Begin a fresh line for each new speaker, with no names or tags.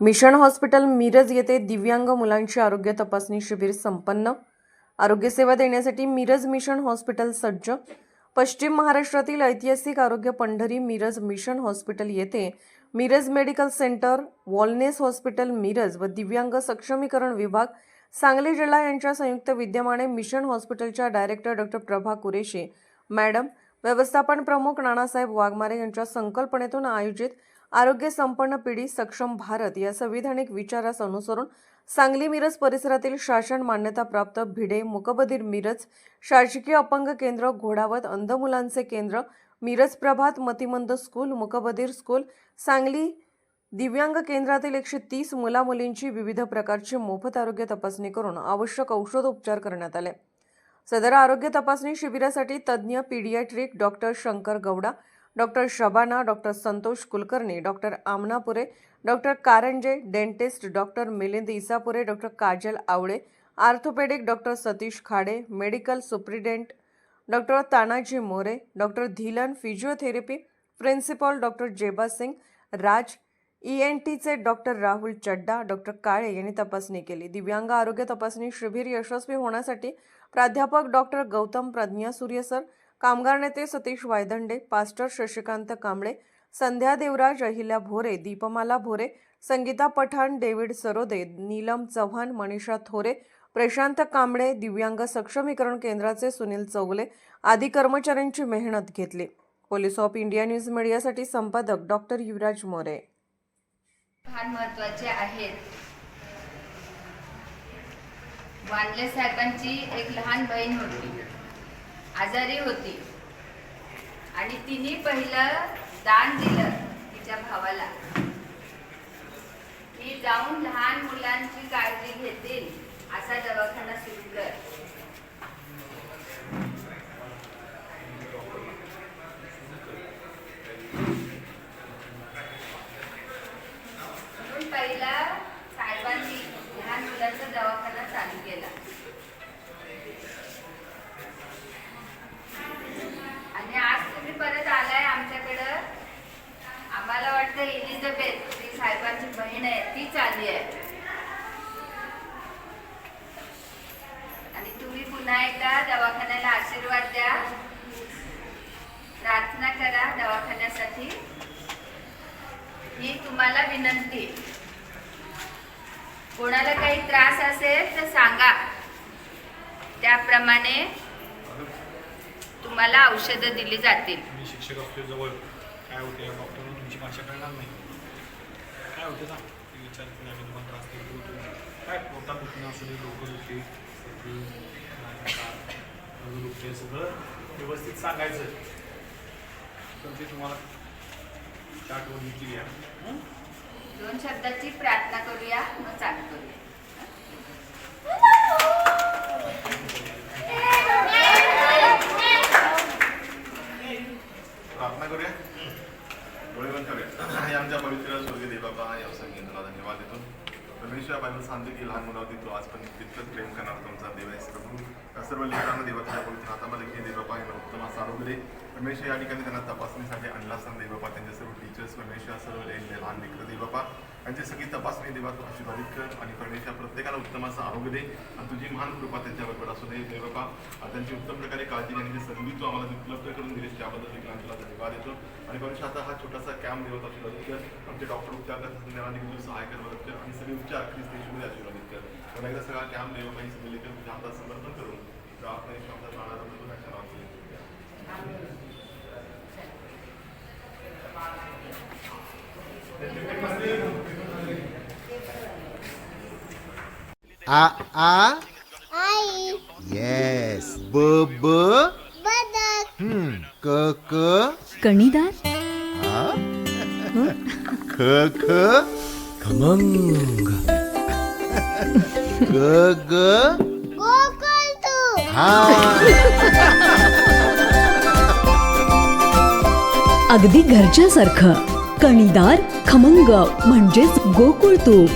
Mission hospital Miraj येथे दिव्यांग मुलांची आरोग्य तपासणी शिबिर संपन्न. आरोग्यसेवा देण्यासाठी मिरज मिशन हॉस्पिटल सज्ज. पश्चिम महाराष्ट्रातील ऐतिहासिक आरोग्य पंढरी मिरज मिशन हॉस्पिटल येथे Miraj medical centre wellness hospital Miraj व दिव्यांग सक्षमीकरण विभाग सांगली जिल्हा यांच्या संयुक्त विद्यमाने मिशन हॉस्पिटलच्या director doctor Prabha Qureshi madam व्यवस्थापन प्रमुख नानासाहेब वाघमारे यांच्या संकल्पनेतून आयोजित आरोग्य संपन्न पिढी सक्षम भारत या संविधानिक विचारास अनुसरून सांगली मिरज परिसरातील शासन मान्यताप्राप्त भिडे मुकबधीर मिरज शासकीय अपंग केंद्र घोडावत अंध मुलांचे केंद्र मिरज प्रभात मतिमंद स्कूल मुकबधीर स्कूल सांगली दिव्यांग केंद्रातील एकशे तीस मुलामुलींची विविध प्रकारची मोफत आरोग्य तपासणी करून आवश्यक औषधोपचार करण्यात आले. सदर आरोग्य तपासणी शिबिरासाठी तज्ज्ञ paediatric doctor Shankar Gowda doctor Shabana doctor Santosh Kulkarni doctor Amnapure doctor Karanje dentist doctor Milind Isapure doctor Kajal Awale orthopaedic doctor Satish Khade medical superintendent doctor Tanaji More doctor Dhillon physiotherapy principal doctor Zeba Singh Raj E N टीचे doctor Rahul Chadda doctor Kale यांनी तपासणी केली. दिव्यांग आरोग्य तपासणी शिबिर यशस्वी होण्यासाठी प्राध्यापक डॉक्टर गौतम प्रज्ञा सूर्यसर कामगार नेते सतीश वायदंडे पास्टर शशिकांत कांबळे संध्या देवराज अहिल्या भोरे दीपमाला भोरे संगीता पठाण डेव्हिड सरोदे नीलम चव्हाण मनीषा थोरे प्रशांत कांबळे दिव्यांग सक्षमीकरण केंद्राचे सुनील चौगले आदी कर्मचाऱ्यांची मेहनत घेतली. पोलीस ऑफ इंडिया न्यूज मीडियासाठी संपादक डॉक्टर युवराज मोरे.
फार महत्त्वाचे आहेत. वानले साहेबांची एक लहान बहीण होती. आजारी होती. आणि तिने पहिलं दान दिलं तिच्या भावाला. मी जाऊन लहान मुलांची काळजी घेतील असा दवाखाना सुरू कर म्हणून पहिला साहेबांनी लहान मुलांचा दवाखाना चालू केला आणि आज तुम्ही परत आलाय आमच्याकडं आम्हाला वाटतं एलिझाबेथ ती साहेबांची बहीण आहे ती आली आहे आणि तुम्ही पुन्हा एकदा दवाखान्याला आशीर्वाद द्या. प्रार्थना करा दवाखान्यासाठी. ही तुम्हाला विनंती कोणाला काही त्रास असेल तर सांगा. त्याप्रमाणे तुम्हाला औषधं दिली जातील.
मी शिक्षक असतो जवळ. काय होते डॉक्टरनं तुमची भाषा कळणार नाही. काय होते ना विचार विचारत आम्ही तुम्हाला त्रास देतो काय पोटात दुखणं असू दे डोकं दुखते सर्दी नाका, सगळं व्यवस्थित सांगायचं तर ते तुम्हाला चाटवर दिली आहे
दोन शब्दाची प्रार्थना करूया मग चालू करूया.
प्रार्थना करूया. डोळे बंद करूया. आमच्या पवित्र स्वर्गीय देवा या संगीताला धन्यवाद देतो. परमेश्वर बायबल सांगते की लहान मुलावरती तो आज पण तितकंच प्रेम करणार तुमचा देवायस प्रभू सर्व लेकरांना देवाच्या पवित्र हातामध्ये घे देवा यांना उत्तम असा रमेश या ठिकाणी त्यांना तपासणीसाठी आणला असताना देवबापा त्यांचे सर्व टीचर्स रमेश सर्व ले- लहान लेकर देवबापा यांची सगळी तपासणी देवा तू आशीर्वादित कर आणि परमेश्वर प्रत्येकाला उत्तम असं आरोग्य दे. आणि तुझी महान कृपा त्यांच्याबरोबर असू दे देवबापा. त्यांची उत्तम प्रकारे काळजी घेण्याची संधी तू आम्हाला उपलब्ध करून दिलीस त्याबद्दल देखील तुला धन्यवाद देतो. आणि परमेश्वर आता हा छोटासा कॅम्प देवत आशीर्वादित कर. आमचे डॉक्टर उपचार करतात असताना देखील सहाय कर मदत कर आणि सगळे उपचार ख्रिस्त आशीर्वादित कर. एकदा सगळा कॅम्प देवबाई काही सगळे लेकर तुझ्या हातात समर्पण करून प्रार्थना
आ आ?
आई.
येस ब ब
बदक.
हम्म क क
कणीदार?
आ ख ख खमंग. ग ग
गोकुळ तू.
हा.
अगदी घरच्यासारखं. कणीदार खमंग म्हणजेच गोकुळ तूप